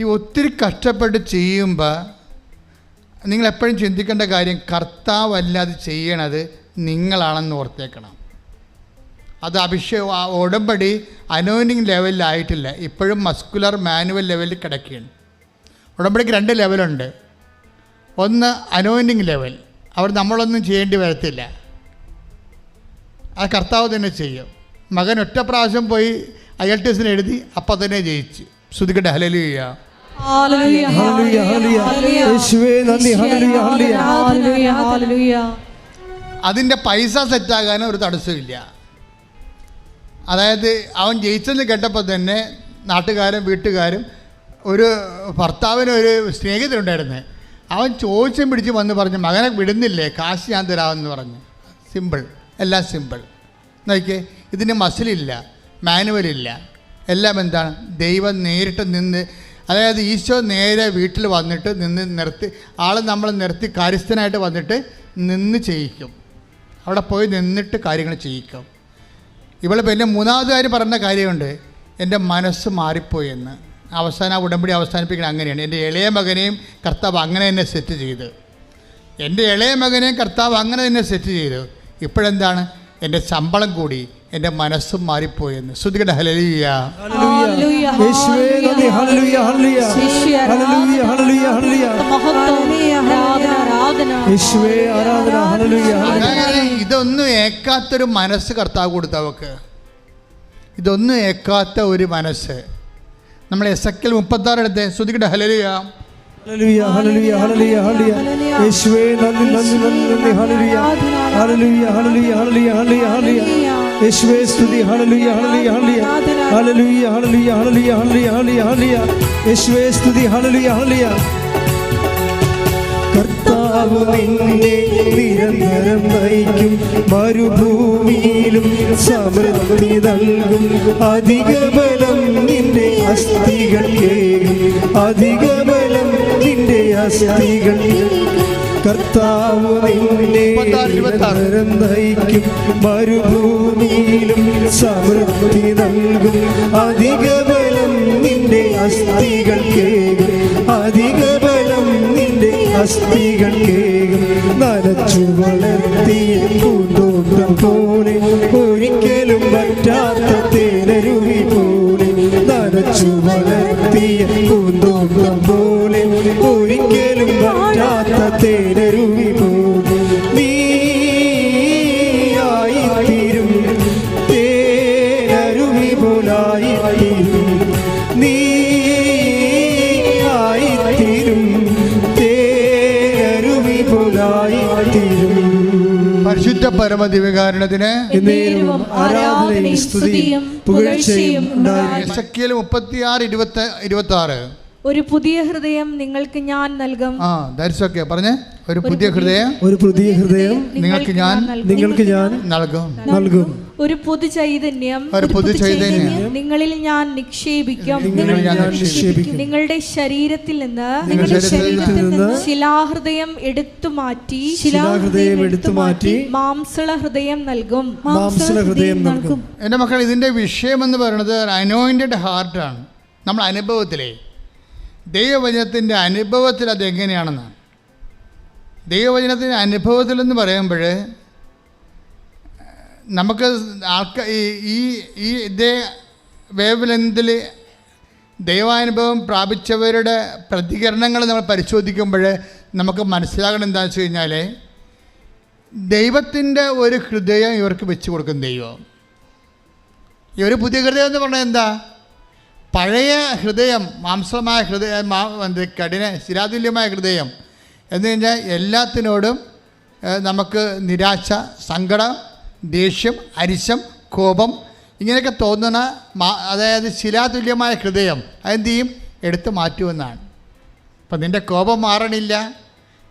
ഈ ഒത്തിരി കഷ്ടപ്പെട്ട് ചെയ്യുമ്പോൾ നിങ്ങൾ എപ്പോഴും ചിന്തിക്കേണ്ട കാര്യം കർത്താവല്ല അത് ചെയ്യണത് നിങ്ങളാണെന്ന് ഓർത്തേക്കണം. അത് അഭിഷേകം ഉടമ്പടി അനോയിനിങ് ലെവലിലായിട്ടില്ല ഇപ്പോഴും മസ്കുലർ മാനുവൽ ലെവലിൽ കിടക്കുകയാണ്. ഉടമ്പടിക്ക് രണ്ട് ലെവലുണ്ട് ഒന്ന് അനോയിന്റിങ് ലെവൽ അവിടെ നമ്മളൊന്നും ചെയ്യേണ്ടി വരത്തില്ല. അത് കർത്താവ് തന്നെ ചെയ്യും. മകൻ ഒറ്റ പ്രാവശ്യം പോയി ഐ എൽ ടി എസിന് എഴുതി അപ്പം തന്നെ ജയിച്ചു. ശ്രുതിക്കട്ടെ hallelujah hallelujah, hallelujah, hallelujah. Hallelujah. യേശുവേ നന്ദി, ഹല്ലേലൂയ, ഹല്ലേലൂയ. Hallelujah, hallelujah. അതിന്റെ പൈസ സെറ്റാകാൻ ഒരു തടസ്സമില്ല അതായത് അവൻ ജയിച്ചെന്ന് കേട്ടപ്പോൾ തന്നെ നാട്ടുകാരും വീട്ടുകാരും ഒരു ഭർത്താവിന് ഒരു സ്നേഹിതരുണ്ടായിരുന്നേ. അവൻ ചോദിച്ചും പിടിച്ചും വന്ന് പറഞ്ഞു മകനെ വിടുന്നില്ലേ? കാശ് ഞാൻ തരാമെന്ന് പറഞ്ഞു. സിമ്പിൾ എല്ലാം സിമ്പിൾ നോക്കിയേ ഇതിന് മസിലില്ല മാനുവലില്ല എല്ലാം എന്താണ്? ദൈവം നേരിട്ട് നിന്ന് അതായത് ഈശോ നേരെ വീട്ടിൽ വന്നിട്ട് നിന്ന് നിർത്തി ആൾ നമ്മൾ നിർത്തി കാര്യസ്ഥനായിട്ട് വന്നിട്ട് നിന്ന് ചെയ്യിക്കും. അവിടെ പോയി നിന്നിട്ട് കാര്യങ്ങൾ ചെയ്യിക്കും. ഇവിടെ പിന്നെ മൂന്നാമത് കാര്യം പറഞ്ഞ കാര്യമുണ്ട് എന്റെ മനസ്സ് മാറിപ്പോയി എന്ന്. അവസാനം ഉടമ്പടി അവസാനിപ്പിക്കണം അങ്ങനെയാണ്. എന്റെ ഇളയ മകനെയും കർത്താവ് അങ്ങനെ തന്നെ സെറ്റ് ചെയ്ത്. എന്റെ ഇളയ മകനെയും കർത്താവ് അങ്ങനെ തന്നെ സെറ്റ് ചെയ്തു. ഇപ്പോഴെന്താണ്? എന്റെ ശമ്പളം കൂടി എന്റെ മനസ്സും മാറിപ്പോയെന്ന്. ശ്രുതികട ഹലലിയ ഹല്ലേലൂയ, യേശുവേ നന്ദി, hallelujah, hallelujah. Hallelujah, hallelujah, hallelujah. ആരാധന ആരാധന. യേശുവേ ആരാധന ഹല്ലേലൂയ, ഹല്ലേലൂയ. അങ്ങനെ ഇതൊന്നും ഏക്കാത്തൊരു മനസ്സ് കർത്താവ് കൊടുത്തവക്ക് ഇതൊന്നും ഏക്കാത്ത ഒരു മനസ്സ്. നമ്മൾ എസ് എക്കൽ മുപ്പത്താറെടുത്ത് ശ്രുതികട ഹലലിയ hallelujah, hallelujah, hallelujah, hallelujah. Hallelujah. Hallelujah, hallelujah, ഹല്ലേലൂയ, സ്തുതി ഹല്ലേലൂയ, hallelujah, hallelujah. Hallelujah, hallelujah, hallelujah, ഹല്ലേലൂയ. കർത്താവ് നിന്നെ നിരന്തരം നയിക്കും മരുഭൂമിയിലും സമൃദ്ധി നൽകും അധിക ബലം നിന്റെ അസ്ഥികൾ അധിക ബലം നിന്റെ അസ്ഥികൾ കർത്താവ് നിന്നെ നിരന്തരം നയിക്കും. മരുഭൂമിയിലും സമൃദ്ധി നൽകും. അധിക ബലം നിന്റെ അസ്ഥികൾ കേകും അധിക ബലം നിന്റെ അസ്ഥികൾ കേകും നനച്ചു വളർത്തിയ പൂന്തോട്ടം പോലെ ഒരിക്കലും പറ്റാത്ത തേനരുവി വളർത്തിയ പൂന്തോട്ടം പോലെ ഒരിക്കലും പറ്റാത്ത തേനരുവി പോലെ. നീയായി പരിശുദ്ധ പരമ ദിവ്യകാരണത്തിന് ആരാധനയും സ്തുതിയും പുകഴ്ചയും ഉണ്ടായി എസക്കിയൽ മുപ്പത്തിയാറ് ഇരുപത്തി ഇരുപത്തി ആറ് ഒരു പുതിയ ഹൃദയം നിങ്ങൾക്ക് ഞാൻ നൽകും. ആ ദാറ്റ്സ് ഓക്കേ പറഞ്ഞേ. ഒരു പുതിയ ഹൃദയം ഒരു പുതിയ ഹൃദയം നിങ്ങൾക്ക് ഞാൻ നിങ്ങൾക്ക് ഞാൻ നൽകും. നൽകും. ഒരു പുതു ചൈതന്യം ഒരു പുതു ചൈതന്യം നിങ്ങളിൽ ഞാൻ നിക്ഷേപിക്കും. നിങ്ങളിൽ ഞാൻ നിക്ഷേപിക്കും. നിങ്ങളുടെ ശരീരത്തിൽ നിന്ന് നിങ്ങളുടെ ശരീരത്തിൽ നിന്ന് ശിലാഹൃദയം എടുത്തു മാറ്റി ശിലാഹൃദയം എടുത്തു മാറ്റി മാംസള ഹൃദയം നൽകും. മാംസള ഹൃദയം നൽകും. എന്റെ മക്കൾ ഇതിന്റെ വിഷയം എന്ന് പറയുന്നത് അനോയിന്റഡ് ഹാർട്ട് ആണ്. നമ്മൾ അനുഭവത്തിലേ ദൈവവചനത്തിന്റെ അനുഭവത്തിൽ അതെങ്ങനെയാണെന്നാണ്. ദൈവവചനത്തിന്റെ അനുഭവത്തിലെന്ന് പറയുമ്പോൾ നമുക്ക് ആൾക്കാർ ഈ ഈ ഇതേ വേവ് ലെങ്തിൽ ദൈവാനുഭവം പ്രാപിച്ചവരുടെ പ്രതികരണങ്ങൾ നമ്മൾ പരിശോധിക്കുമ്പോൾ നമുക്ക് മനസ്സിലാകണം എന്താണെന്ന് വെച്ച് കഴിഞ്ഞാൽ ദൈവത്തിന്റെ ഒരു ഹൃദയം ഇവർക്ക് വെച്ച് കൊടുക്കും ദൈവം. ഈ ഒരു പുതിയ ഹൃദയം എന്ന് പറഞ്ഞാൽ എന്താ? പഴയ ഹൃദയം മാംസമായ ഹൃദയം കഠിന സ്ഥിരാതുല്യമായ ഹൃദയം എന്ന് കഴിഞ്ഞാൽ എല്ലാത്തിനോടും നമുക്ക് നിരാശ സങ്കടം ദേഷ്യം അരിശം കോപം ഇങ്ങനെയൊക്കെ തോന്നുന്ന അതായത് ശിലാതുല്യമായ ഹൃദയം അതെന്ത് ചെയ്യും? എടുത്തു മാറ്റുമെന്നാണ്. അപ്പം നിന്റെ കോപം മാറണില്ല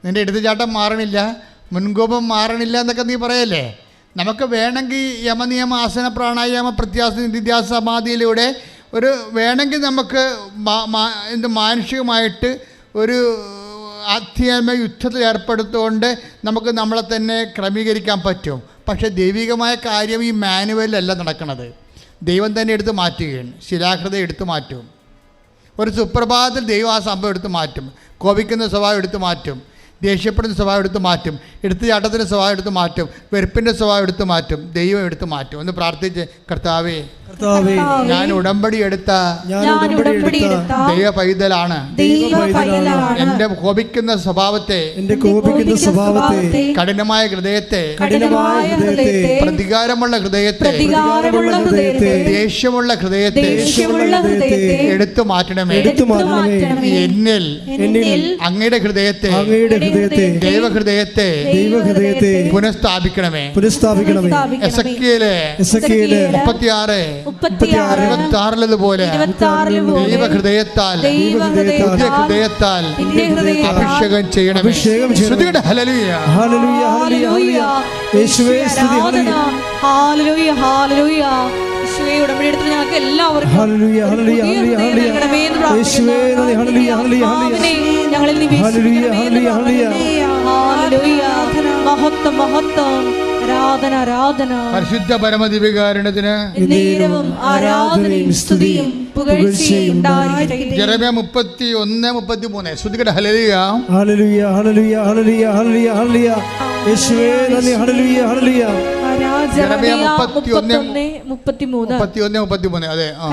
നിന്റെ എടുത്തുചാട്ടം മാറണില്ല മുൻകോപം മാറണില്ല എന്നൊക്കെ നീ പറയല്ലേ? നമുക്ക് വേണമെങ്കിൽ യമനിയമ ആസന പ്രാണായാമ പ്രത്യാസ നിധിധ്യാസ സമാധിയിലൂടെ ഒരു വേണമെങ്കിൽ നമുക്ക് എന്ത് മാനുഷികമായിട്ട് ഒരു ആധ്യാത്മ യുദ്ധത്തിൽ ഏർപ്പെടുത്തുകൊണ്ട് നമുക്ക് നമ്മളെ തന്നെ ക്രമീകരിക്കാൻ പറ്റും. പക്ഷേ ദൈവികമായ കാര്യം ഈ മാനുവലിലല്ല നടക്കുന്നത് ദൈവം തന്നെ എടുത്ത് മാറ്റുകയാണ്. ശിലാഹൃദയം എടുത്തു മാറ്റും. ഒരു സുപ്രഭാതത്തിൽ ദൈവം ആ സംഭവം എടുത്ത് മാറ്റും. കോപിക്കുന്ന സ്വഭാവം എടുത്തു മാറ്റും. ദേഷ്യപ്പെടുന്ന സ്വഭാവം എടുത്ത് മാറ്റും. എടുത്തുചാട്ടത്തിന്റെ സ്വഭാവം എടുത്ത് മാറ്റും. വെറുപ്പിന്റെ സ്വഭാവം എടുത്ത് മാറ്റും. ദൈവം എടുത്ത് മാറ്റും. ഒന്ന് പ്രാർത്ഥിച്ച് കർത്താവേ കർത്താവേ ഞാൻ ഉടമ്പടി എടുത്ത ദൈവ പൈതലാണ് എന്റെ കോപിക്കുന്ന സ്വഭാവത്തെ എന്റെ കോപിക്കുന്ന സ്വഭാവത്തെ കഠിനമായ ഹൃദയത്തെ കഠിനമായ ഹൃദയത്തെ പ്രതികാരമുള്ള ഹൃദയത്തെ പ്രതികാരമുള്ള ഹൃദയത്തെ ദേഷ്യമുള്ള ഹൃദയത്തെ ദേഷ്യമുള്ള ഹൃദയത്തെ എടുത്തു മാറ്റണമേ. എടുത്തു മാറ്റണമേ. എന്നിൽ എന്നിൽ അങ്ങയുടെ ഹൃദയത്തെ അങ്ങയുടെ ഹൃദയത്തെ ദൈവഹൃദയത്തെ ദൈവഹൃദയത്തെ പുനഃസ്ഥാപിക്കണമേ. പുനഃസ്ഥാപിക്കണമേ. മുപ്പത്തിയാറ് ഇരുപത്തി ആറിലതുപോലെ ദൈവഹൃദയത്താൽ പുതിയ ഹൃദയത്താൽ അഭിഷേകം ചെയ്യണമേ. അഭിഷേകം ചെയ്യണം യേശുവേ സ്തുതി ഹല്ലേലൂയ ഹാലലൂയ ഹാലലൂയ യേശുവേ ഹല്ലേലൂയ. പ്രാർത്ഥിക്കുന്നു. ഹാലലൂയ മഹത്വം മഹത്വം. ആരാധന ആരാധന. പരിശുദ്ധ പരമദിവികാരണത്തിന് നേരവും ആരാധനയും സ്തുതിയും പുകഴ്ചയും ജെറമ്യ മുപ്പത്തി ഒന്ന് മുപ്പത്തി മൂന്ന് ശ്രുതിയുടെ ഹല്ലേലൂയ. Hallelujah hallelujah hallelujah hallelujah hallelujah. യേശുവേ നന്ദി ഹല്ലേലൂയ ഹല്ലേലൂയ. ആ.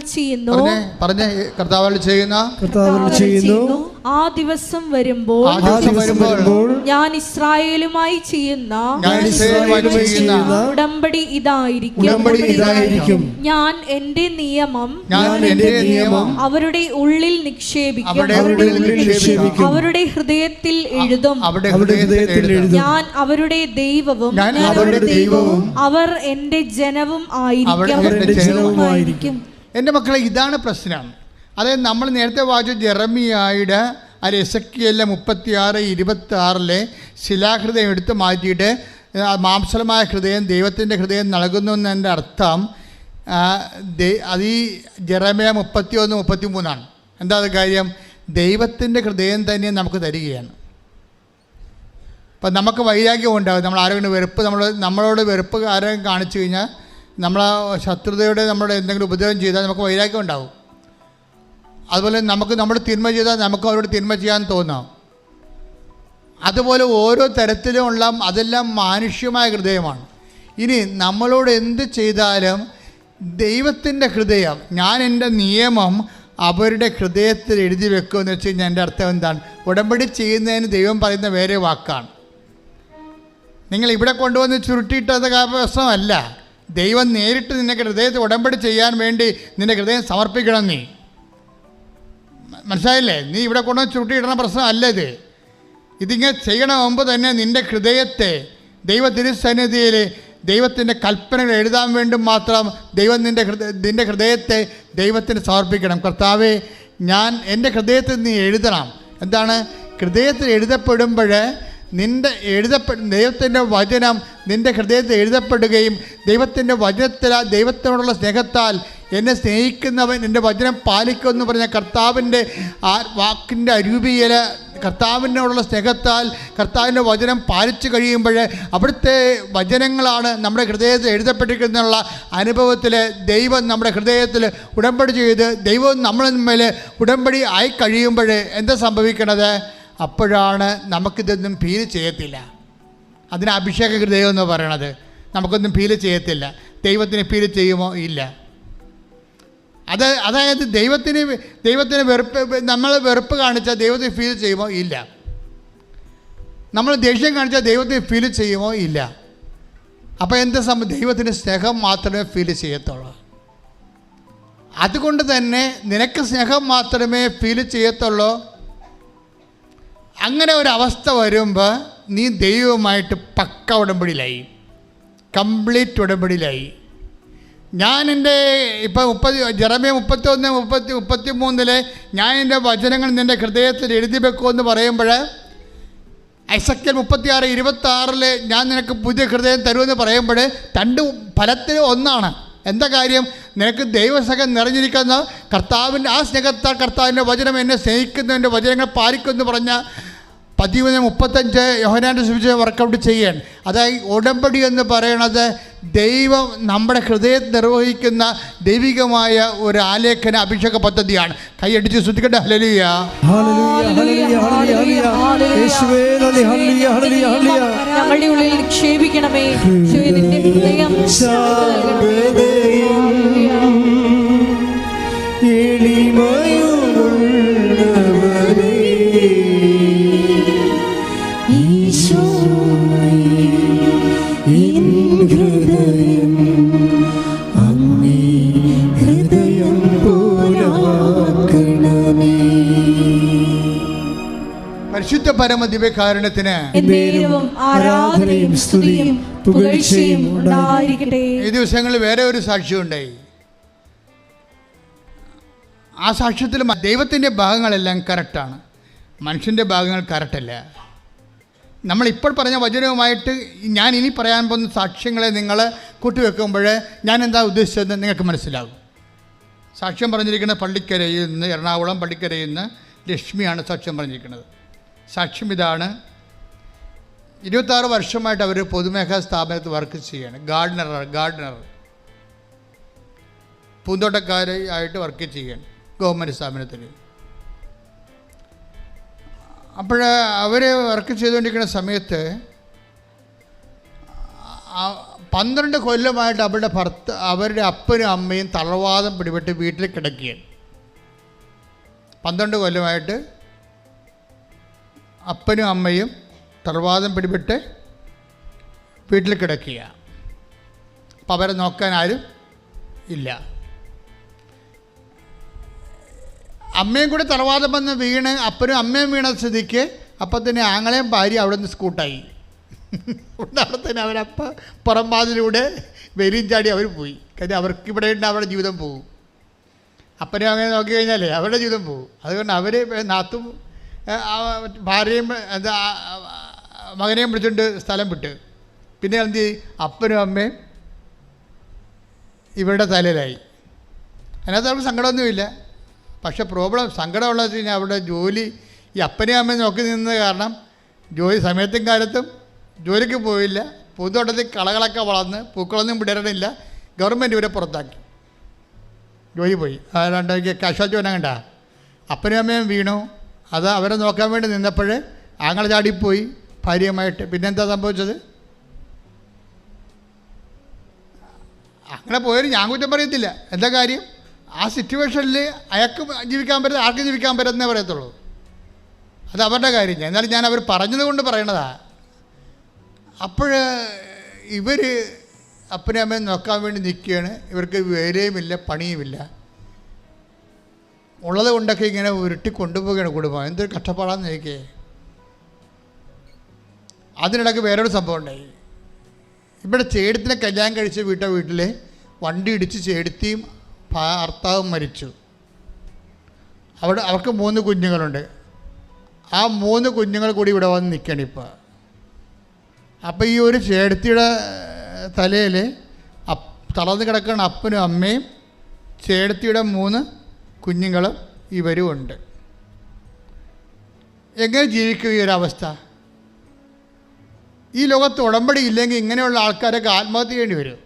ചെയ്യുന്നു. പറഞ്ഞേ പറഞ്ഞേ കർത്താവ് ചെയ്യുന്ന? കർത്താവരൾ ചെയ്യുന്നു. ആ ദിവസം വരുമ്പോൾ ഞാൻ ഇസ്രായേലുമായി ചെയ്യുന്ന ഉടമ്പടി ഇതായിരിക്കും. ഞാൻ എന്റെ നിയമം അവരുടെ ഉള്ളിൽ നിക്ഷേപിക്കും. അവരുടെ ഹൃദയത്തിൽ എഴുതും. ഞാൻ അവരുടെ ദൈവവും അവർ എന്റെ ജനവും ആയിരിക്കും. എന്റെ മക്കളെ ഇതാണ് പ്രശ്നം. അതായത് നമ്മൾ നേരത്തെ വായിച്ച ജെറമിയായുടെ അല്ല എസക്കിയല്ല മുപ്പത്തിയാറ് ഇരുപത്തി ആറിലെ ശിലാഹൃദയം എടുത്ത് മാറ്റിയിട്ട് മാംസലമായ ഹൃദയം ദൈവത്തിന്റെ ഹൃദയം നൽകുന്നു എന്നതിന്റെ അർത്ഥം അത് ഈ ജെറമിയ മുപ്പത്തി ഒന്ന് മുപ്പത്തി മൂന്നാണ് എന്താ കാര്യം? ദൈവത്തിന്റെ ഹൃദയം തന്നെ നമുക്ക് തരികയാണ്. അപ്പം നമുക്ക് വൈരാഗ്യം ഉണ്ടാകും നമ്മൾ ആരെങ്കിലും വെറുപ്പ് നമ്മൾ നമ്മളോട് വെറുപ്പ് ആരെങ്കിലും കാണിച്ചു കഴിഞ്ഞാൽ നമ്മളെ ശത്രുതയോടെ നമ്മളോട് എന്തെങ്കിലും ഉപദ്രവം ചെയ്താൽ നമുക്ക് വൈരാഗ്യം ഉണ്ടാകും അതുപോലെ നമുക്ക് നമ്മൾ തിന്മ ചെയ്താൽ നമുക്ക് അവരോട് തിന്മ ചെയ്യാൻ തോന്നാം. അതുപോലെ ഓരോ തരത്തിലുമുള്ള അതെല്ലാം മാനുഷ്യമായ ഹൃദയമാണ്. ഇനി നമ്മളോട് എന്ത് ചെയ്താലും ദൈവത്തിന്റെ ഹൃദയം ഞാൻ എന്റെ നിയമം അവരുടെ ഹൃദയത്തിൽ എഴുതി വെക്കുമെന്ന് വെച്ച് കഴിഞ്ഞാൽ എന്റെ അർത്ഥം എന്താണ്? ഉടമ്പടി ചെയ്യുന്നതിന് ദൈവം പറയുന്ന വേറെ വാക്കാണ്. നിങ്ങൾ ഇവിടെ കൊണ്ടുവന്ന് ചുരുട്ടിയിട്ടത് പ്രശ്നമല്ല. ദൈവം നേരിട്ട് നിന്നെ ഹൃദയത്തിൽ ഉടമ്പടി ചെയ്യാൻ വേണ്ടി നിന്റെ ഹൃദയം സമർപ്പിക്കണം നീ. മനസ്സിലായില്ലേ? നീ ഇവിടെ കൊണ്ടുവന്ന് ചുരുട്ടിയിടുന്ന പ്രശ്നമല്ല ഇത് ഇതിങ്ങനെ ചെയ്യണ മുമ്പ് തന്നെ നിന്റെ ഹൃദയത്തെ ദൈവ തിരുസന്നിധിയിൽ ദൈവത്തിന്റെ കൽപ്പനകൾ എഴുതാൻ വേണ്ടി മാത്രം ദൈവം നിന്റെ ഹൃദയ നിന്റെ ഹൃദയത്തെ ദൈവത്തിന് സമർപ്പിക്കണം. കർത്താവേ ഞാൻ എന്റെ ഹൃദയത്തിൽ നീ എഴുതണം. എന്താണ്? ഹൃദയത്തിൽ എഴുതപ്പെടുമ്പോൾ നിന്റെ എഴുതപ്പെ ദൈവത്തിന്റെ വചനം നിന്റെ ഹൃദയത്തിൽ എഴുതപ്പെടുകയും ദൈവത്തിന്റെ വചനത്തിലാ ദൈവത്തിനോടുള്ള സ്നേഹത്താൽ എന്നെ സ്നേഹിക്കുന്നവൻ എന്റെ വചനം പാലിക്കുമെന്ന് പറഞ്ഞ കർത്താവിന്റെ ആ വാക്കിന്റെ അരൂപിയിൽ കർത്താവിനോടുള്ള സ്നേഹത്താൽ കർത്താവിന്റെ വചനം പാലിച്ചു കഴിയുമ്പോൾ അവിടുത്തെ വചനങ്ങളാണ് നമ്മുടെ ഹൃദയത്തിൽ എഴുതപ്പെട്ടിരിക്കുന്നുള്ള അനുഭവത്തിൽ ദൈവം നമ്മുടെ ഹൃദയത്തിൽ ഉടമ്പടി ചെയ്ത് ദൈവം നമ്മളെ മേൽ ഉടമ്പടി ആയി കഴിയുമ്പോൾ എന്താ സംഭവിക്കണത്? അപ്പോഴാണ് നമുക്കിതൊന്നും ഫീൽ ചെയ്യത്തില്ല. അതിന് അഭിഷേക ഹൃദയം എന്ന് പറയണത്. നമുക്കൊന്നും ഫീൽ ചെയ്യത്തില്ല. ദൈവത്തിന് ഫീൽ ചെയ്യുമോ? ഇല്ല. അത് അതായത് ദൈവത്തിന് ദൈവത്തിന് വെറുപ്പ് നമ്മൾ വെറുപ്പ് കാണിച്ചാൽ ദൈവത്തിന് ഫീൽ ചെയ്യുമോ? ഇല്ല. നമ്മൾ ദേഷ്യം കാണിച്ചാൽ ദൈവത്തിന് ഫീൽ ചെയ്യുമോ? ഇല്ല. അപ്പോൾ എന്താ സംഭവം ദൈവത്തിന് സ്നേഹം മാത്രമേ ഫീൽ ചെയ്യത്തുള്ളൂ. അതുകൊണ്ട് തന്നെ നിനക്ക് സ്നേഹം മാത്രമേ ഫീൽ ചെയ്യത്തുള്ളൂ. അങ്ങനെ ഒരു അവസ്ഥ വരുമ്പോൾ നീ ദൈവവുമായിട്ട് പക്ക ഉടമ്പടിയിലായി. കംപ്ലീറ്റ് ഉടമ്പടിയിലായി. ഞാൻ എന്റെ ഇപ്പം മുപ്പത് ജറമേ മുപ്പത്തി ഒന്ന് മുപ്പത്തി മുപ്പത്തി മൂന്നിൽ ഞാൻ എന്റെ വചനങ്ങൾ നിന്റെ ഹൃദയത്തിൽ എഴുതി വെക്കുമെന്ന് പറയുമ്പോൾ ഐസക്കൽ മുപ്പത്തിയാറ് ഇരുപത്തി ആറിൽ ഞാൻ നിനക്ക് പുതിയ ഹൃദയം തരുമെന്ന് പറയുമ്പോൾ രണ്ട് ഫലത്തിൽ ഒന്നാണ്. എന്താ കാര്യം? നിനക്ക് ദൈവസഖം നിറഞ്ഞിരിക്കുന്ന കർത്താവിന്റെ ആ സ്നേഹത്താൽ കർത്താവിന്റെ വചനം എന്നെ സ്നേഹിക്കുന്നതിന്റെ വചനങ്ങൾ പാലിക്കുമെന്ന് പറഞ്ഞ പതിമൂന്ന് മുപ്പത്തഞ്ച് യോഹനാന്റെ സുവിശേഷം വർക്കൗട്ട് ചെയ്യാൻ. അതായത് ഉടമ്പടി എന്ന് പറയണത് ദൈവം നമ്മുടെ ഹൃദയത്തിൽ നിർവഹിക്കുന്ന ദൈവികമായ ഒരു ആലേഖന അഭിഷേക പദ്ധതിയാണ്. കൈയടിച്ച് ശ്രദ്ധിക്കട്ടെ. ഹലലിയ ഹല്ലേലൂയ ഹല്ലേലൂയ ഹല്ലേലൂയ. യേശുവേ നന്ദി. ഹല്ലേലൂയ ഹല്ലേലൂയ ഹല്ലേലൂയ. ഞങ്ങളുടെ ഉള്ളിൽ നിക്ഷേപിക്കണമേ ഹൃദയം പരിശുദ്ധ പരമ ദിവ്യകാരണത്തിന് ആരാധനയും സ്തുതിയും പുകഴ്ചയും ഉണ്ടായിരിക്കട്ടെ. ഈ ദിവസങ്ങളിൽ വേറെ ഒരു സാക്ഷ്യമുണ്ടായി ആ സാക്ഷ്യത്തിൽ ദൈവത്തിന്റെ ഭാഗങ്ങളെല്ലാം കറക്റ്റാണ്. മനുഷ്യന്റെ ഭാഗങ്ങൾ കറക്റ്റല്ല. നമ്മൾ ഇപ്പോൾ പറഞ്ഞ വചനവുമായിട്ട് ഞാൻ ഇനി പറയാൻ പോകുന്ന സാക്ഷ്യങ്ങളെ നിങ്ങൾ കൂട്ടിവെക്കുമ്പോൾ ഞാൻ എന്താ ഉദ്ദേശിച്ചതെന്ന് നിങ്ങൾക്ക് മനസ്സിലാകും. സാക്ഷ്യം പറഞ്ഞിരിക്കുന്ന പള്ളിക്കരയിൽ നിന്ന് എറണാകുളം പള്ളിക്കരയിൽ നിന്ന് ലക്ഷ്മിയാണ് സാക്ഷ്യം പറഞ്ഞിരിക്കുന്നത്. സാക്ഷ്യം ഇതാണ് ഇരുപത്താറ് വർഷമായിട്ട് അവർ പൊതുമേഖലാ സ്ഥാപനത്തിൽ വർക്ക് ചെയ്യാണ് ഗാർഡനർ ഗാർഡനർ. പൂന്തോട്ടക്കാരായിട്ട് വർക്ക് ചെയ്യാണ് ഗവൺമെന്റ് സ്ഥാപനത്തിൽ. അപ്പോൾ അവർ വർക്ക് ചെയ്തുകൊണ്ടിരിക്കുന്ന സമയത്ത് പന്ത്രണ്ട് കൊല്ലമായിട്ട് അവരുടെ ഭർത്ത അവരുടെ അപ്പനും അമ്മയും തളവാദം പിടിപെട്ട് വീട്ടിൽ കിടക്കുകയാണ്. പന്ത്രണ്ട് കൊല്ലമായിട്ട് അപ്പനും അമ്മയും തറവാദം പിടിപെട്ട് വീട്ടിൽ കിടക്കുക. അപ്പം അവരെ നോക്കാൻ ആരും ഇല്ല. അമ്മയും കൂടി തറവാദം വന്ന് വീണ് അപ്പനും അമ്മയും വീണ സ്ഥിതിക്ക് അപ്പം തന്നെ ആങ്ങളെയും ഭാര്യ അവിടെ നിന്ന് സ്കൂട്ടായി അവിടെ തന്നെ അവരപ്പ പുറംപാതിലൂടെ വെരിയും ചാടി അവർ പോയി. കാര്യം അവർക്ക് ഇവിടെ ഉണ്ട് അവരുടെ ജീവിതം പോകും അപ്പനെ അങ്ങനെ നോക്കി കഴിഞ്ഞാലേ അവരുടെ ജീവിതം പോകും അതുകൊണ്ട് അവർ നാത്തും ഭാര്യയും എന്താ മകനെയും വിളിച്ചുകൊണ്ട് സ്ഥലം വിട്ട്. പിന്നെ എന്ത്? അപ്പനും അമ്മയും ഇവരുടെ തലയിലായി. അതിനകത്ത് അവർക്ക് സങ്കടമൊന്നുമില്ല. പക്ഷെ പ്രോബ്ലം സങ്കടമുള്ളത് കഴിഞ്ഞാൽ അവിടെ ജോലി ഈ അപ്പനെയും അമ്മയും നോക്കി നിന്നത് കാരണം ജോലി സമയത്തും കാലത്തും ജോലിക്ക് പോയില്ല. പൂന്തോട്ടത്തിൽ കളകളൊക്കെ വളർന്ന് പൂക്കളൊന്നും വിടരണില്ല ഗവൺമെന്റ് ഇവരെ പുറത്താക്കി. ജോലി പോയി. അതാണ്ട് കാശ്വാസ വനം കണ്ട? അപ്പനും അമ്മയും വീണു. അത് അവരെ നോക്കാൻ വേണ്ടി നിന്നപ്പോൾ ആങ്ങൾ ചാടിപ്പോയി. ഭാര്യയുമായിട്ട്. പിന്നെന്താ സംഭവിച്ചത്? അങ്ങനെ പോയാലും ഞാൻ കുറ്റം പറയത്തില്ല. എന്താ കാര്യം? ആ സിറ്റുവേഷനിൽ അയാൾക്ക് ജീവിക്കാൻ പറ്റുന്ന ആർക്ക് ജീവിക്കാൻ പറ്റുന്നേ പറയത്തുള്ളൂ. അത് അവരുടെ കാര്യം. എന്നാലും ഞാൻ അവർ പറഞ്ഞത് കൊണ്ട് പറയണതാ. അപ്പോൾ ഇവർ അപ്പനും അമ്മയും നോക്കാൻ വേണ്ടി നിൽക്കുകയാണ്. ഇവർക്ക് വേലയുമില്ല പണിയുമില്ല. ഉള്ളത് കൊണ്ടൊക്കെ ഇങ്ങനെ ഉരുട്ടി കൊണ്ടുപോവുകയാണ് കുടുംബം. എന്തൊരു കഷ്ടപ്പാടാന്ന് ചോദിക്കേ. അതിനിടയ്ക്ക് വേറൊരു സംഭവം ഉണ്ടായി. ഇവിടെ ചേടത്തിനെ കല്യാണം കഴിച്ച വീട്ട വീട്ടിൽ വണ്ടി ഇടിച്ച് ചേടത്തിയും ഭർത്താവും മരിച്ചു. അവിടെ അവർക്ക് മൂന്ന് കുഞ്ഞുങ്ങളുണ്ട്. ആ മൂന്ന് കുഞ്ഞുങ്ങൾ കൂടി ഇവിടെ വന്ന് നിൽക്കണം ഇപ്പോൾ അപ്പോൾ ഈ ഒരു ചേടത്തിയുടെ തലയിൽ തളർന്ന് കിടക്കുന്ന അപ്പനും അമ്മയും ചേടത്തിയുടെ മൂന്ന് കുഞ്ഞുങ്ങളും ഇവരും ഉണ്ട്. എങ്ങനെ ജീവിക്കും ഈ ഒരവസ്ഥ? ഈ ലോകത്ത് ഉടമ്പടി ഇല്ലെങ്കിൽ ഇങ്ങനെയുള്ള ആൾക്കാരൊക്കെ ആത്മഹത്യ ചെയ്യേണ്ടി വരും.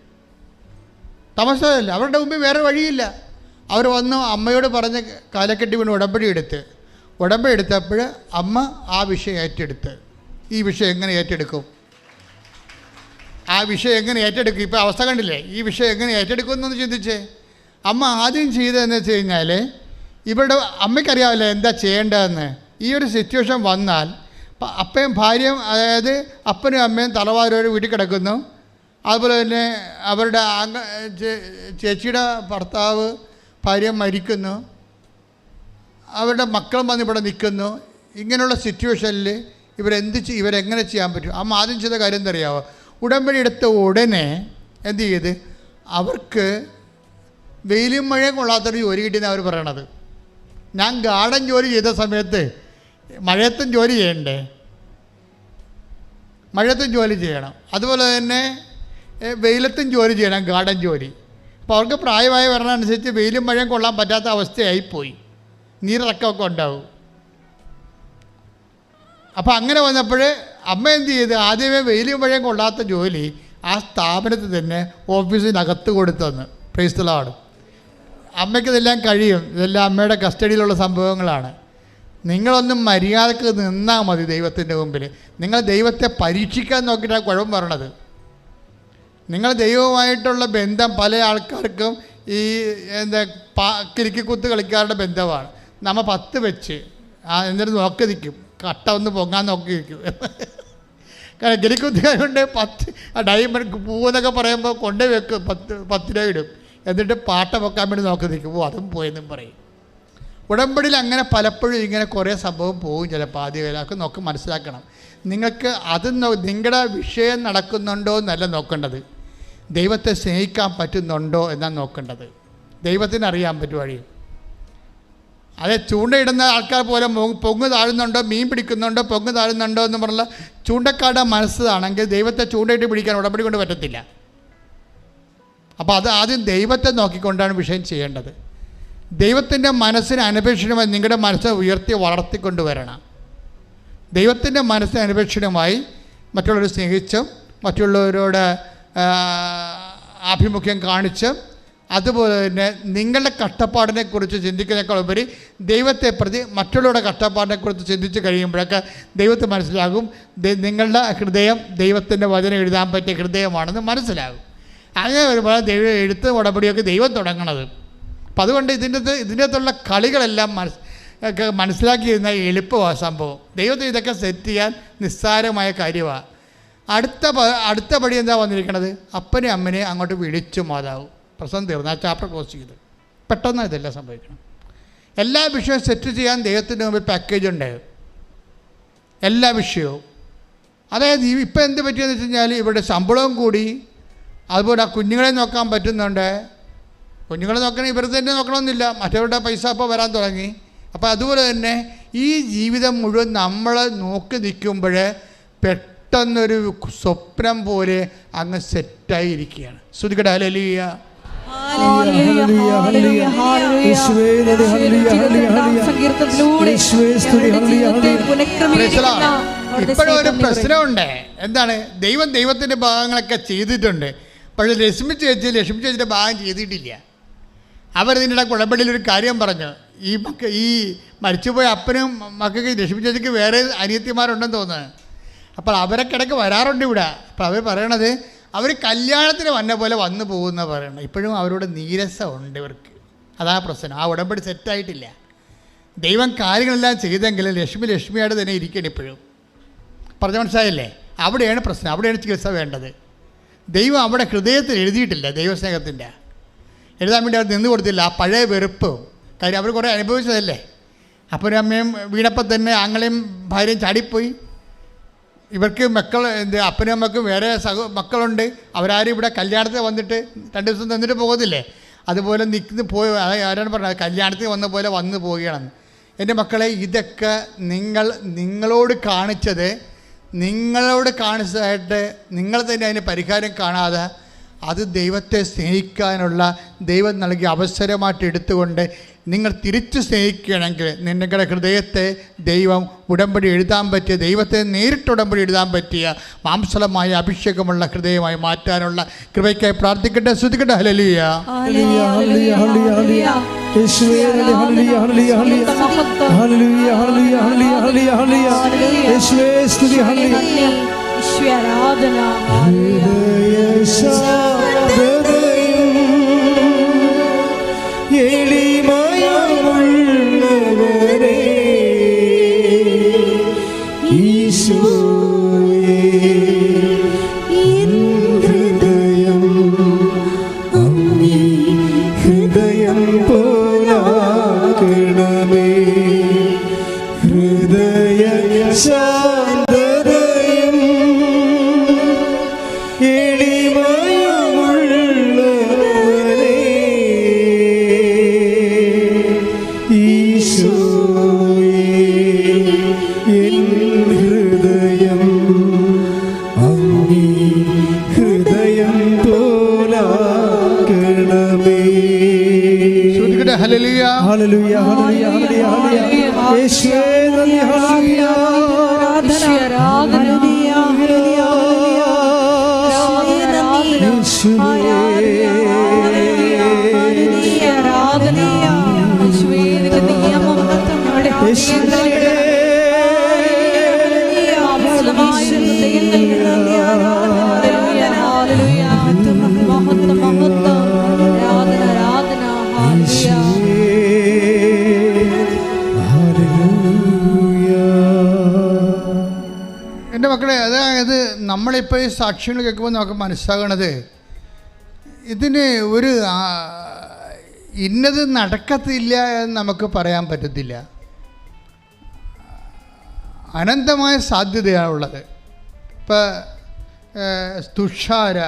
തമസല്ല അവരുടെ മുമ്പിൽ വേറെ വഴിയില്ല. അവർ വന്ന് അമ്മയോട് പറഞ്ഞ കാലക്കെട്ടി വീണ് ഉടമ്പടി എടുത്ത്. ഉടമ്പടി എടുത്തപ്പോൾ അമ്മ ആ വിഷയം ഏറ്റെടുത്ത്. ഈ വിഷയം എങ്ങനെ ഏറ്റെടുക്കും? ആ വിഷയം എങ്ങനെ ഏറ്റെടുക്കും? ഇപ്പോൾ അവസ്ഥ കണ്ടില്ലേ? ഈ വിഷയം എങ്ങനെ ഏറ്റെടുക്കും എന്നൊന്ന് ചിന്തിച്ചേ. അമ്മ ആദ്യം ചെയ്തതെന്ന് വെച്ച് കഴിഞ്ഞാൽ ഇവിടെ അമ്മയ്ക്കറിയാമല്ലോ എന്താ ചെയ്യേണ്ടതെന്ന്. ഈ ഒരു സിറ്റുവേഷൻ വന്നാൽ അപ്പയും ഭാര്യയും അതായത് അപ്പനും അമ്മയും തലവാരോട് വീട്ടിൽ കിടക്കുന്നു. അതുപോലെ തന്നെ അവരുടെ അംഗ ചേച്ചിയുടെ ഭർത്താവ് ഭാര്യ മരിക്കുന്നു. അവരുടെ മക്കളും വന്ന് ഇവിടെ നിൽക്കുന്നു. ഇങ്ങനെയുള്ള സിറ്റുവേഷനിൽ ഇവരെന്ത് ഇവരെങ്ങനെ ചെയ്യാൻ പറ്റും? അമ്മ ആദ്യം ചെയ്ത കാര്യം അറിയാമോ ഉടമ്പടി എടുത്ത ഉടനെ എന്ത് ചെയ്ത്? അവർക്ക് വെയിലും മഴയും കൊള്ളാത്തൊരു ജോലി കിട്ടിയെന്ന് അവർ പറയണത്. ഞാൻ ഗാർഡൻ ജോലി ചെയ്ത സമയത്ത് മഴയത്തും ജോലി ചെയ്യണ്ടേ? മഴയത്തും ജോലി ചെയ്യണം. അതുപോലെ തന്നെ വെയിലത്തും ജോലി ചെയ്യണം ഗാർഡൻ ജോലി. അപ്പോൾ അവർക്ക് പ്രായമായി വരണമനുസരിച്ച് വെയിലും മഴയും കൊള്ളാൻ പറ്റാത്ത അവസ്ഥയായിപ്പോയി. നീരിറക്കമൊക്കെ ഉണ്ടാവും. അപ്പോൾ അങ്ങനെ വന്നപ്പോൾ അമ്മ എന്ത് ചെയ്ത്? ആദ്യമേ വെയിലും മഴയും കൊള്ളാത്ത ജോലി ആ സ്ഥാപനത്തിൽ തന്നെ ഓഫീസിനകത്ത് കൊടുത്തെന്ന്. പ്രൈസ്തലാണ് അമ്മയ്ക്ക് ഇതെല്ലാം കഴിയും. ഇതെല്ലാം അമ്മയുടെ കസ്റ്റഡിയിലുള്ള സംഭവങ്ങളാണ്. നിങ്ങളൊന്നും മര്യാദയ്ക്ക് നിന്നാൽ മതി ദൈവത്തിന്റെ മുമ്പിൽ നിങ്ങൾ ദൈവത്തെ പരീക്ഷിക്കാൻ നോക്കിയിട്ടാണ് കുഴപ്പം പറയണത്. നിങ്ങൾ ദൈവവുമായിട്ടുള്ള ബന്ധം പല ആൾക്കാർക്കും ഈ എന്താ പാ കിരിക്കിക്കുത്ത് കളിക്കാരുടെ ബന്ധമാണ്. നമ്മൾ പത്ത് വെച്ച് എന്നിട്ട് നോക്കി നിൽക്കും കട്ട ഒന്ന് പൊങ്ങാൻ നോക്കി നിൽക്കും കാരണം ഗിരിക്കുത്തുകാരുണ്ട് പത്ത് ഡയമണ്ട് പൂവെന്നൊക്കെ പറയുമ്പോൾ കൊണ്ടേ വെക്കും. പത്ത് പത്ത് രൂപ ഇടും. എന്നിട്ട് പാട്ട വെക്കാൻ വേണ്ടി നോക്കി നിൽക്കും. ഓ അതും പോയെന്നും പറയും. ഉടമ്പടിയിൽ അങ്ങനെ പലപ്പോഴും ഇങ്ങനെ കുറേ സംഭവം പോകും ചിലപ്പോൾ ആദ്യം അതൊക്കെ നോക്കി മനസ്സിലാക്കണം. നിങ്ങൾക്ക് അത് നിങ്ങളുടെ വിഷയം നടക്കുന്നുണ്ടോ എന്നല്ല നോക്കേണ്ടത്. ദൈവത്തെ സ്നേഹിക്കാൻ പറ്റുന്നുണ്ടോ എന്നാണ് നോക്കേണ്ടത്. ദൈവത്തിന് അറിയാൻ പറ്റും വഴി. അതെ ചൂണ്ടയിടുന്ന ആൾക്കാർ പോലെ പൊങ്ങ് താഴുന്നുണ്ടോ മീൻ പിടിക്കുന്നുണ്ടോ പൊങ്ങ് താഴുന്നുണ്ടോ എന്ന് പറഞ്ഞാൽ ചൂണ്ടക്കാരുടെ മനസ്സാണെങ്കിൽ ദൈവത്തെ ചൂണ്ടയിട്ട് പിടിക്കാൻ ഉടമ്പടി കൊണ്ട് പറ്റത്തില്ല. അപ്പോൾ അത് ആദ്യം ദൈവത്തെ നോക്കിക്കൊണ്ടാണ് വിഷയം ചെയ്യേണ്ടത്. ദൈവത്തിന്റെ മനസ്സിന് അനപേക്ഷിതമായി നിങ്ങളുടെ മനസ്സ് ഉയർത്തി വളർത്തിക്കൊണ്ടുവരണം. ദൈവത്തിന്റെ മനസ്സിന് അനപേക്ഷിതമായി മറ്റുള്ളവരെ സ്നേഹിച്ചും മറ്റുള്ളവരോട് ആഭിമുഖ്യം കാണിച്ചും അതുപോലെ തന്നെ നിങ്ങളുടെ കഷ്ടപ്പാടിനെക്കുറിച്ച് ചിന്തിക്കുന്നതിനേക്കാൾ ഉപരി ദൈവത്തെ പ്രതി മറ്റുള്ളവരുടെ കഷ്ടപ്പാടിനെക്കുറിച്ച് ചിന്തിച്ച് കഴിയുമ്പോഴൊക്കെ ദൈവത്തെ മനസ്സിലാകും. നിങ്ങളുടെ ഹൃദയം ദൈവത്തിന്റെ വചനം എഴുതാൻ പറ്റിയ ഹൃദയമാണെന്ന് മനസ്സിലാകും. അങ്ങനെ വരുമ്പോൾ ദൈവം എഴുത്ത് ഉടപടിയൊക്കെ ദൈവം തുടങ്ങണത്. അപ്പം അതുകൊണ്ട് ഇതിന്റെ ഇതിന്റെ അകത്തുള്ള കളികളെല്ലാം മനസ് ഒക്കെ മനസ്സിലാക്കിയിരുന്ന എളുപ്പമാണ് സംഭവം. ദൈവത്തിന് ഇതൊക്കെ സെറ്റ് ചെയ്യാൻ നിസ്സാരമായ കാര്യമാണ് അടുത്ത അടുത്ത പടി എന്താ വന്നിരിക്കണത്? അപ്പനെ അമ്മനെ അങ്ങോട്ട് വിളിച്ചു മാതാവ്. പ്രസവം തീർന്നു. ചാപ്റ്റർ ക്ലോസ് ചെയ്ത്. പെട്ടെന്ന് ഇതെല്ലാം സംഭവിക്കണം. എല്ലാ വിഷയവും സെറ്റ് ചെയ്യാൻ ദൈവത്തിന്റെ മുമ്പിൽ പാക്കേജ് ഉണ്ട്. എല്ലാ വിഷയവും. അതായത് ഇപ്പം എന്ത് പറ്റിയെന്ന് വെച്ച് കഴിഞ്ഞാൽ ഇവിടെ ശമ്പളവും കൂടി അതുപോലെ ആ കുഞ്ഞുങ്ങളെ നോക്കാൻ പറ്റുന്നുണ്ട് കുഞ്ഞുങ്ങളെ നോക്കണേ ഇവർ തന്നെ നോക്കണമെന്നില്ല മറ്റവരുടെ പൈസ അപ്പോൾ വരാൻ തുടങ്ങി അപ്പോൾ അതുപോലെ തന്നെ ഈ ജീവിതം മുഴുവൻ നമ്മൾ നോക്കി നിൽക്കുമ്പോൾ പെട്ടെന്നൊരു സ്വപ്നം പോലെ അങ്ങ് സെറ്റായി ഇരിക്കുകയാണ് ശ്രുതികട ഹല്ലേലൂയ ഹല്ലേലൂയ, ഹല്ലേലൂയ, ഹല്ലേലൂയ. യേശുവേ, നന്ദി, ഹല്ലേലൂയ, ഹല്ലേലൂയ, ഹല്ലേലൂയ. സ്തുതി, ഹല്ലേലൂയ, ഹല്ലേലൂയ. ഇപ്പോഴും ഒരു സ്നേഹം നിറയും. പ്രശ്നമുണ്ട് എന്താണ് ദൈവം ദൈവത്തിന്റെ ഭാഗങ്ങളൊക്കെ ചെയ്തിട്ടുണ്ട് പക്ഷേ ലക്ഷ്മി ചേച്ചി ലക്ഷ്മി ചേച്ചിയുടെ ഭാഗം ചെയ്തിട്ടില്ല. അവരിതിനിടെ കുഴമ്പടിയിൽ ഒരു കാര്യം പറഞ്ഞു. ഈ മക്ക ഈ മരിച്ചുപോയ അപ്പനും മക്കൾക്ക് ലക്ഷ്മി ചേച്ചിക്ക് വേറെ അനിയത്തിമാരുണ്ടെന്ന് തോന്നുന്നു. അപ്പോൾ അവരൊക്കെ ഇടയ്ക്ക് വരാറുണ്ട് ഇവിടെ. അപ്പോൾ അവർ പറയണത് അവർ കല്യാണത്തിന് വന്ന പോലെ വന്നു പോകുന്ന പറയണം. ഇപ്പോഴും അവരോട് നീരസമുണ്ട് ഇവർക്ക്. അതാ പ്രശ്നം. ആ ഉടമ്പടി സെറ്റായിട്ടില്ല ദൈവം കാര്യങ്ങളെല്ലാം ചെയ്തെങ്കിൽ ലക്ഷ്മി ലക്ഷ്മിയായിട്ട് തന്നെ ഇരിക്കണം ഇപ്പോഴും. പറഞ്ഞ മനസ്സിലായില്ലേ? അവിടെയാണ് പ്രശ്നം. അവിടെയാണ് ചികിത്സ വേണ്ടത്. ദൈവം അവിടെ ഹൃദയത്തിൽ എഴുതിയിട്ടില്ല ദൈവസ്നേഹത്തിന്റെ. എഴുതാൻ വേണ്ടി അവർ നിന്ന് കൊടുത്തില്ല. ആ പഴയ വെറുപ്പ്. കാര്യം അവർ കുറേ അനുഭവിച്ചതല്ലേ? അപ്പനും അമ്മയും വീണപ്പം തന്നെ ആങ്ങളെയും ഭാര്യയും ചാടിപ്പോയി. ഇവർക്ക് മക്കൾ എന്ത് അപ്പനും അമ്മക്കും വേറെ സഹ മക്കളുണ്ട്. അവരാരും ഇവിടെ കല്യാണത്തിൽ വന്നിട്ട് രണ്ട് ദിവസം തന്നിട്ട് പോകത്തില്ലേ? അതുപോലെ നിൽക്കുന്ന പോയി ആരാണ് പറഞ്ഞത്? കല്യാണത്തിൽ വന്ന പോലെ വന്നു പോവുകയാണെന്ന് എന്റെ മക്കളെ ഇതൊക്കെ നിങ്ങൾ നിങ്ങളോട് കാണിച്ചത് നിങ്ങളോട് കാണിച്ചതായിട്ട് നിങ്ങൾ തന്നെ അതിന് പരിഹാരം കാണാതെ അത് ദൈവത്തെ സ്നേഹിക്കാനുള്ള ദൈവം നൽകിയ അവസരമായിട്ട് എടുത്തുകൊണ്ട് നിങ്ങൾ തിരിച്ചു സ്നേഹിക്കുകയാണെങ്കിൽ നിങ്ങളുടെ ഹൃദയത്തെ ദൈവം ഉടമ്പടി എഴുതാൻ പറ്റിയ ദൈവത്തെ നേരിട്ട് ഉടമ്പടി എഴുതാൻ പറ്റിയ മാംസലമായ അഭിഷേകമുള്ള ഹൃദയമായി മാറ്റാനുള്ള കൃപയ്ക്കായി പ്രാർത്ഥിക്കട്ടെ ശ്രദ്ധിക്കട്ടെ ഹലലിയ ഹല്ലേലൂയ, ഹല്ലേലൂയ, Иисус. നമ്മളിപ്പോൾ ഈ സാക്ഷ്യങ്ങൾ കേൾക്കുമ്പോൾ നമുക്ക് മനസ്സിലാകണത് ഇതിന് ഒരു ഇന്നത് നടക്കത്തില്ല എന്ന് നമുക്ക് പറയാൻ പറ്റത്തില്ല. അനന്തമായ സാധ്യതയാണുള്ളത് ഇപ്പോൾ തുഷാര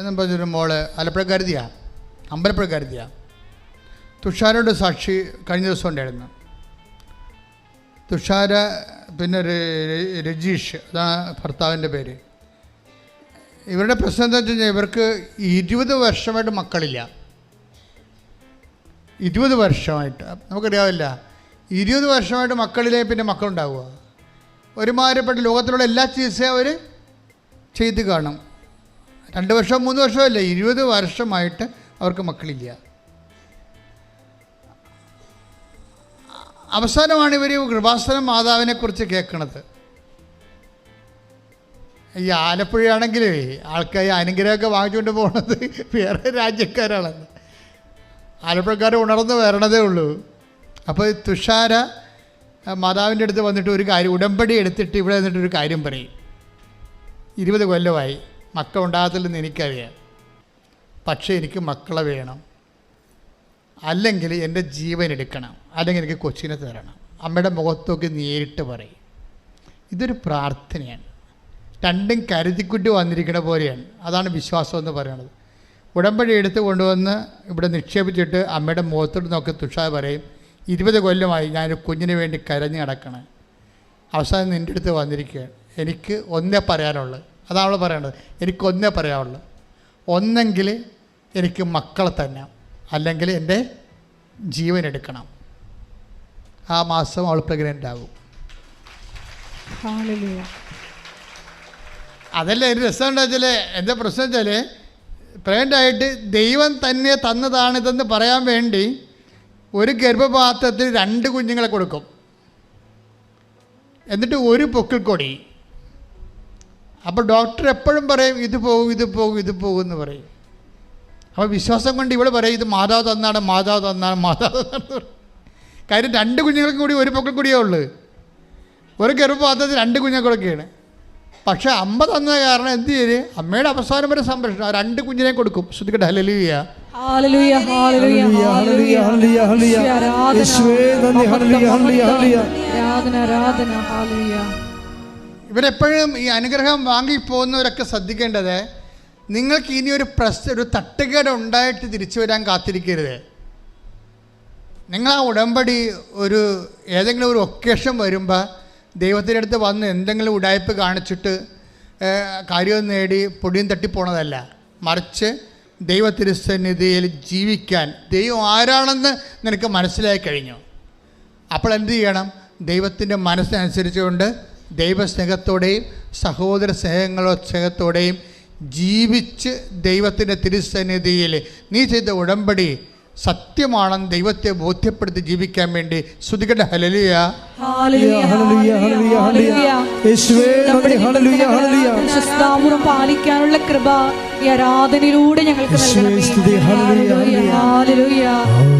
എന്ന് പറഞ്ഞൊരു മോൾ ആലപ്പുഴക്കാരുതിയാണ് അമ്പലപ്പുഴക്കാരുതിയാണ് തുഷാരയുടെ സാക്ഷി കഴിഞ്ഞ ദിവസം ഉണ്ടായിരുന്നു. തുഷാര പിന്നെ രജീഷ് അതാണ് ഭർത്താവിന്റെ പേര്. ഇവരുടെ പ്രശ്നം എന്താ വെച്ച് കഴിഞ്ഞാൽ ഇവർക്ക് ഇരുപത് വർഷമായിട്ട് മക്കളില്ല. ഇരുപത് വർഷമായിട്ട്. നമുക്കറിയാവില്ല. ഇരുപത് വർഷമായിട്ട് മക്കളിലെ പിന്നെ മക്കളുണ്ടാവുക. ഒരുമാതിരിപ്പെട്ട ലോകത്തിലുള്ള എല്ലാ ചികിത്സയും അവർ ചെയ്ത് കാണും. രണ്ട് വർഷം മൂന്ന് വർഷമല്ല? ഇരുപത് വർഷമായിട്ട് അവർക്ക് മക്കളില്ല. അവസാനമാണ് ഇവർ കൃപാസന മാതാവിനെക്കുറിച്ച് കേൾക്കണത്. ഈ ആലപ്പുഴയാണെങ്കിൽ ആൾക്കാർ അനുഗ്രഹമൊക്കെ വാങ്ങിച്ചുകൊണ്ട് പോകുന്നത് വേറെ രാജ്യക്കാരാണ് ആലപ്പുഴക്കാർ ഉണർന്ന് വരണതേ ഉള്ളൂ. അപ്പോൾ തുഷാര മാതാവിന്റെ അടുത്ത് വന്നിട്ട് ഒരു കാര്യം ഉടമ്പടി എടുത്തിട്ട് ഇവിടെ നിന്നിട്ട് ഒരു കാര്യം പറയും. ഇരുപത് കൊല്ലമായി മക്കൾ ഉണ്ടാകത്തില്ലെന്ന് എനിക്കറിയാം. പക്ഷേ എനിക്ക് മക്കളെ വേണം. അല്ലെങ്കിൽ എന്റെ ജീവൻ എടുക്കണം. അല്ലെങ്കിൽ എനിക്ക് കൊച്ചിനെ തരണം. അമ്മയുടെ മുഖത്തൊക്കെ നേരിട്ട് പറയും. ഇതൊരു പ്രാർത്ഥനയാണ്. രണ്ടും കരുതിക്കുട്ടി വന്നിരിക്കുന്ന പോലെയാണ്. അതാണ് വിശ്വാസം എന്ന് പറയുന്നത് ഉടമ്പടി എടുത്ത് കൊണ്ടുവന്ന് ഇവിടെ നിക്ഷേപിച്ചിട്ട് അമ്മയുടെ മുഖത്തോട്ട് നോക്കി തുഷാർ പറയും ഇരുപത് കൊല്ലമായി ഞാനൊരു കുഞ്ഞിന് വേണ്ടി കരഞ്ഞു കിടക്കണേ അവസാനം നിന്റെ അടുത്ത് വന്നിരിക്കുകയാണ്. എനിക്ക് ഒന്നേ പറയാനുള്ളത് അതാണ് അവൾ പറയണത്. എനിക്ക് ഒന്നേ പറയാനുള്ളൂ. ഒന്നെങ്കിൽ എനിക്ക് മക്കളെ തന്നെ അല്ലെങ്കിൽ എന്റെ ജീവൻ എടുക്കണം. ആ മാസം അവൾ പ്രഗ്നന്റ് ആകും. അതല്ല ഒരു രസം എന്താ വെച്ചാൽ എന്താ പ്രശ്നം വെച്ചാൽ പ്രേണ്ടായിട്ട് ദൈവം തന്നെ തന്നതാണിതെന്ന് പറയാൻ വേണ്ടി ഒരു ഗർഭപാത്രത്തിൽ രണ്ട് കുഞ്ഞുങ്ങളെ കൊടുക്കും. എന്നിട്ട് ഒരു പൊക്കിൾക്കൊടി അപ്പോൾ ഡോക്ടർ എപ്പോഴും പറയും ഇത് പോകും ഇത് പോകും ഇത് പോകും എന്ന് പറയും. അപ്പോൾ വിശ്വാസം കൊണ്ട് ഇവിടെ പറയും ഇത് മാതാവ് തന്നാണ് മാതാവ് തന്നാണ് മാതാവ് തന്നാണ്. കാര്യം രണ്ട് കുഞ്ഞുങ്ങൾക്കും കൂടി ഒരു പൊക്കിൾക്കൊടിയേ ഉള്ളൂ. ഒരു ഗർഭപാത്രത്തിൽ രണ്ട് കുഞ്ഞുങ്ങളൊക്കെയാണ് പക്ഷെ അമ്മ തന്ന കാരണം എന്ത് ചെയ്ത് അമ്മയുടെ അവസാനം വരെ സംരക്ഷണം രണ്ട് കുഞ്ഞിനെ കൊടുക്കും ശ്രദ്ധിക്കട്ടെ ഹലലിയ hallelujah, hallelujah, hallelujah, hallelujah, hallelujah. യേശുവേ, ആരാധന. ഹല്ലേലൂയ, ഹല്ലേലൂയ, ഹല്ലേലൂയ. ആരാധന ആരാധന ഹല്ലേലൂയ. ഇവരെപ്പോഴും ഈ അനുഗ്രഹം വാങ്ങി പോകുന്നവരൊക്കെ ശ്രദ്ധിക്കേണ്ടത് നിങ്ങൾക്ക് ഇനി ഒരു പ്രസ് ഒരു തട്ടുകേട് ഉണ്ടായിട്ട് തിരിച്ചു വരാൻ കാത്തിരിക്കരുത് നിങ്ങൾ ആ ഉടമ്പടി ഒരു ഏതെങ്കിലും ഒരു ഒക്കേഷൻ വരുമ്പോൾ ദൈവത്തിന്റെ അടുത്ത് വന്ന് എന്തെങ്കിലും ഉടായ്പ് കാണിച്ചിട്ട് കാര്യം നേടി പൊടിയും തട്ടിപ്പോണതല്ല മറിച്ച് ദൈവ തിരുസന്നിധിയിൽ ജീവിക്കാൻ ദൈവം ആരാണെന്ന് നിനക്ക് മനസ്സിലായി കഴിഞ്ഞു. അപ്പോൾ എന്ത് ചെയ്യണം? ദൈവത്തിന്റെ മനസ്സിനനുസരിച്ചുകൊണ്ട് ദൈവസ്നേഹത്തോടെയും സഹോദര സ്നേഹങ്ങളോ സ്നേഹത്തോടെയും ജീവിച്ച് ദൈവത്തിന്റെ തിരുസന്നിധിയിൽ നീ ചെയ്ത ഉടമ്പടി സത്യമാണെന്ന് ദൈവത്തെ ബോധ്യപ്പെടുത്തി ജീവിക്കാൻ വേണ്ടി ശ്രുതികട ഹലലിയ ഹല്ലേലൂയ, ഹല്ലേലൂയ, ഹല്ലേലൂയ, ഹല്ലേലൂയ. യേശുവേ, നന്ദി, ഹല്ലേലൂയ, ഹല്ലേലൂയ. വിശ്വസ്താപൂർവം പാലിക്കാനുള്ള കൃപ ഈ ആരാധനയിലൂടെ ഞങ്ങൾക്ക്.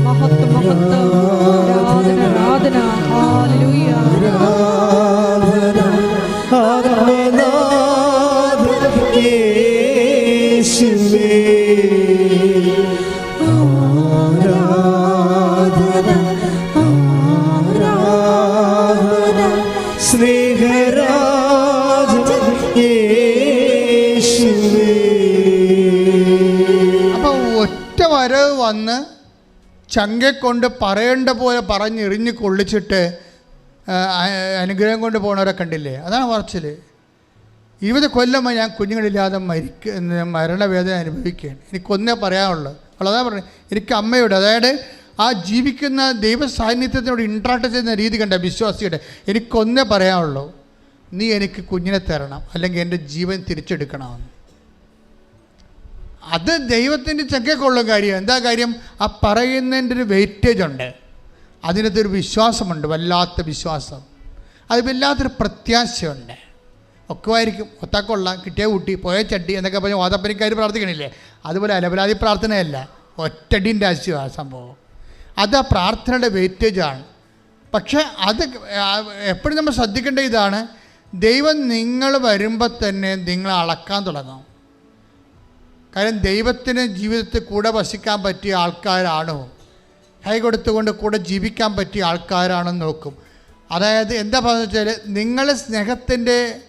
മഹത്വം മഹത്വം. ആരാധന ആരാധന. ഹല്ലേലൂയ. ആരാധന യേശുവേ. ആരാധന, ചങ്കെ കൊണ്ട് പറയേണ്ട പോലെ പറഞ്ഞെറിഞ്ഞ് കൊള്ളിച്ചിട്ട് അനുഗ്രഹം കൊണ്ട് പോണവരെ കണ്ടില്ലേ? അതാണ് പറച്ചിൽ ഇരുപത് കൊല്ലമായി ഞാൻ കുഞ്ഞുങ്ങളില്ലാതെ മരിക്ക മരണവേദന അനുഭവിക്കുകയാണ്. എനിക്കൊന്നേ പറയാനുള്ളത് അതാ പറഞ്ഞത് എനിക്ക് അമ്മയോട് അതായത് ആ ജീവിക്കുന്ന ദൈവ സാന്നിധ്യത്തിനോട് ഇൻട്രാക്ട് ചെയ്യുന്ന രീതി കണ്ട വിശ്വാസിയുടെ എനിക്കൊന്നേ പറയാനുള്ളൂ. നീ എനിക്ക് കുഞ്ഞിനെ തരണം. അല്ലെങ്കിൽ എന്റെ ജീവൻ തിരിച്ചെടുക്കണമെന്ന്. അത് ദൈവത്തിന്റെ ചെക്കൊള്ളും കാര്യം. എന്താ കാര്യം? ആ പറയുന്നതിന്റെ ഒരു വെയിറ്റേജ് ഉണ്ട്. അതിനകത്തൊരു വിശ്വാസമുണ്ട് വല്ലാത്ത വിശ്വാസം. അത് വല്ലാത്തൊരു പ്രത്യാശയുണ്ട്. ഒക്കെ ആയിരിക്കും ഒത്താക്കൊള്ളാം കിട്ടിയ കുട്ടി പോയ ചട്ടി എന്നൊക്കെ പറഞ്ഞ് ഓതപ്പനിക്കാർ പ്രാർത്ഥിക്കണില്ലേ? അതുപോലെ അലപരാതി പ്രാർത്ഥനയല്ല. ഒറ്റടിന്റെ ആശയം ആ സംഭവം. അത് ആ പ്രാർത്ഥനയുടെ വെയിറ്റേജാണ് പക്ഷേ അത് എപ്പോഴും നമ്മൾ ശ്രദ്ധിക്കേണ്ട ഇതാണ്. ദൈവം നിങ്ങൾ വരുമ്പോൾ തന്നെ നിങ്ങളെ അളക്കാൻ തുടങ്ങും. കാര്യം ദൈവത്തിന് ജീവിതത്തിൽ കൂടെ വസിക്കാൻ പറ്റിയ ആൾക്കാരാണോ? കൈ കൊടുത്തുകൊണ്ട് കൂടെ ജീവിക്കാൻ പറ്റിയ ആൾക്കാരാണെന്ന് നോക്കും. അതായത് എന്താ പറഞ്ഞു വെച്ചാൽ നിങ്ങൾ സ്നേഹത്തിന്റെ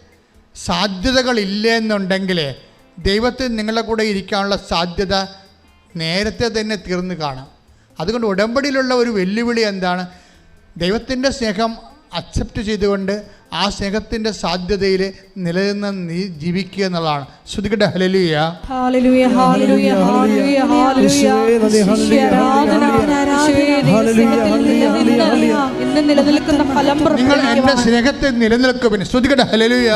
സാധ്യതകളില്ലെന്നുണ്ടെങ്കിൽ ദൈവത്തിന് നിങ്ങളുടെ കൂടെ ഇരിക്കാനുള്ള സാധ്യത നേരത്തെ തന്നെ തീർന്നു കാണാം. അതുകൊണ്ട് ഉടമ്പടിയിലുള്ള ഒരു വെല്ലുവിളി എന്താണ്? ദൈവത്തിന്റെ സ്നേഹം അക്സെപ്റ്റ് ചെയ്തുകൊണ്ട് ആ സ്നേഹത്തിന്റെ സാധ്യതയിൽ നിലനിന്ന് നീ ജീവിക്കുക എന്നുള്ളതാണ്. ശ്രുതികട്ട ഹലലൂയ നിങ്ങൾ എന്റെ സ്നേഹത്തെ നിലനിൽക്കുവിൻ ശ്രുതികട്ടെ ഹലലുയ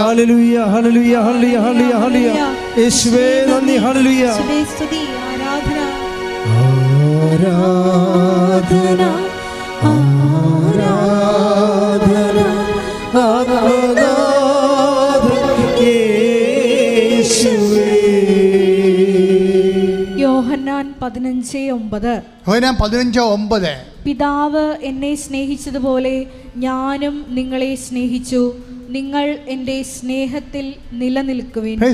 ആരാധന. ആരാധന. യോഹന്നാൻ പതിനഞ്ച് ഒമ്പത്. യോഹന്നാൻ പതിനഞ്ചോ ഒമ്പത്. പിതാവ് എന്നെ സ്നേഹിച്ചതുപോലെ ഞാനും നിങ്ങളെ സ്നേഹിച്ചു. നിങ്ങൾ എന്റെ സ്നേഹത്തിൽ നിലനിൽക്കുവിൻ.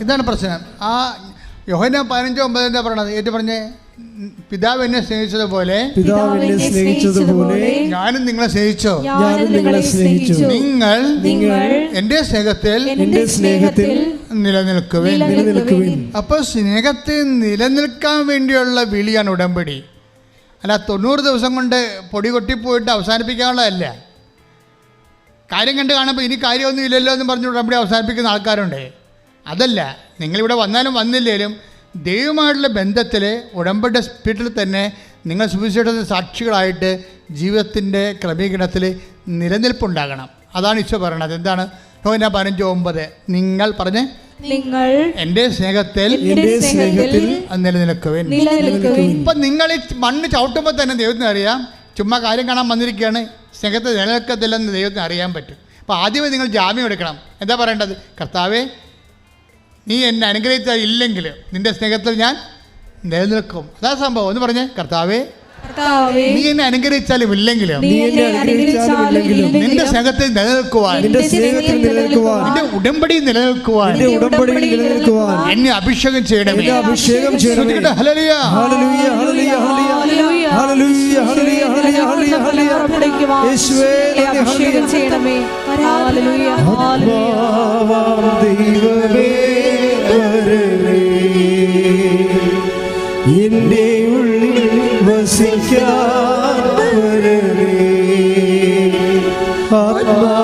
ഇതാണ് പ്രശ്നം. ആ യോഹന പതിനഞ്ചോ ഒമ്പത് എന്താ പറയണത് ഏറ്റു പറഞ്ഞ്? പിതാവ് എന്നെ സ്നേഹിച്ചതുപോലെ പിതാവ് എന്നെ സ്നേഹിച്ചതുപോലെ ഞാനും നിങ്ങളെ സ്നേഹിച്ചോ? ഞാനും നിങ്ങളെ സ്നേഹിച്ചു. നിങ്ങൾ നിങ്ങൾ എന്റെ സ്നേഹത്തിൽ എന്റെ സ്നേഹത്തിൽ നിലനിൽക്കുവിൻ. നിലനിൽക്കുവിൻ. അപ്പോൾ സ്നേഹത്തിൽ നിലനിൽക്കാൻ വേണ്ടിയുള്ള വിളിയാണ് ഉടമ്പടി. അല്ല തൊണ്ണൂറ് ദിവസം കൊണ്ട് പൊടി കൊട്ടിപ്പോയിട്ട് അവസാനിപ്പിക്കാനുള്ളതല്ല. കാര്യം കണ്ട് കാണുമ്പോൾ ഇനി കാര്യമൊന്നും ഇല്ലല്ലോ എന്ന് പറഞ്ഞ് ഉടമ്പടി അവസാനിപ്പിക്കുന്ന ആൾക്കാരുണ്ട്. അതല്ല നിങ്ങളിവിടെ വന്നാലും വന്നില്ലേലും ദൈവമായിട്ടുള്ള ബന്ധത്തിൽ ഉടമ്പടി സ്പിരിറ്റിൽ തന്നെ നിങ്ങൾ സുവിശേഷത്തിന് സാക്ഷികളായിട്ട് ജീവിതത്തിന്റെ ക്രമീകരണത്തിൽ നിലനിൽപ്പുണ്ടാകണം. അതാണ് ഈശോ പറയണത്. എന്താണ്? യോഹന പതിനഞ്ച് ഒമ്പത്. നിങ്ങൾ പറഞ്ഞ്? നിങ്ങൾ എന്റെ സ്നേഹത്തിൽ എന്റെ സ്നേഹത്തിൽ നിലനിൽക്കുവിൻ. നിലനിൽക്കുവിൻ. ഇപ്പം നിങ്ങൾ ഈ മണ്ണ് ചവിട്ടുമ്പോൾ തന്നെ ദൈവത്തിന് അറിയാം. ചുമ്മാ കാര്യം കാണാൻ വന്നിരിക്കുകയാണ്. സ്നേഹത്തെ നിലനിൽക്കത്തില്ലെന്ന് ദൈവത്തിന് അറിയാൻ പറ്റും. അപ്പോൾ ആദ്യമേ നിങ്ങൾ ജാമ്യം എടുക്കണം. എന്താ പറയേണ്ടത്? കർത്താവേ നീ എന്നെ അനുഗ്രഹിച്ചാൽ ഇല്ലെങ്കിൽ നിന്റെ സ്നേഹത്തിൽ ഞാൻ നിലനിൽക്കും. അതാ സംഭവം. എന്ന് പറഞ്ഞേ. കർത്താവേ കർത്താവേ നീ എന്നെ അനുഗ്രഹിച്ചാലും ഇല്ലെങ്കിലും നീ എന്നെ അനുഗ്രഹിച്ചാലും നിന്റെ സ്നേഹത്തിൽ നിലനിൽക്കുവാൻ നിന്റെ സ്നേഹത്തിൽ നിലനിൽക്കുവാൻ നിന്റെ ഉടമ്പടി നിലനിൽക്കുവാൻ നിന്റെ ഉടമ്പടിയിൽ നിലനിൽക്കുവാൻ എന്നെ അഭിഷേകം ചെയ്യണമേ. എന്നെ അഭിഷേകം ചെയ്യണമേ. ശ്രുതികട്ടെ, ഹല്ലേലൂയ. ഹല്ലേലൂയ ഹല്ലേലൂയ ഹല്ലേലൂയ. ശിക്ഷിക്കാൻ ആത്മാ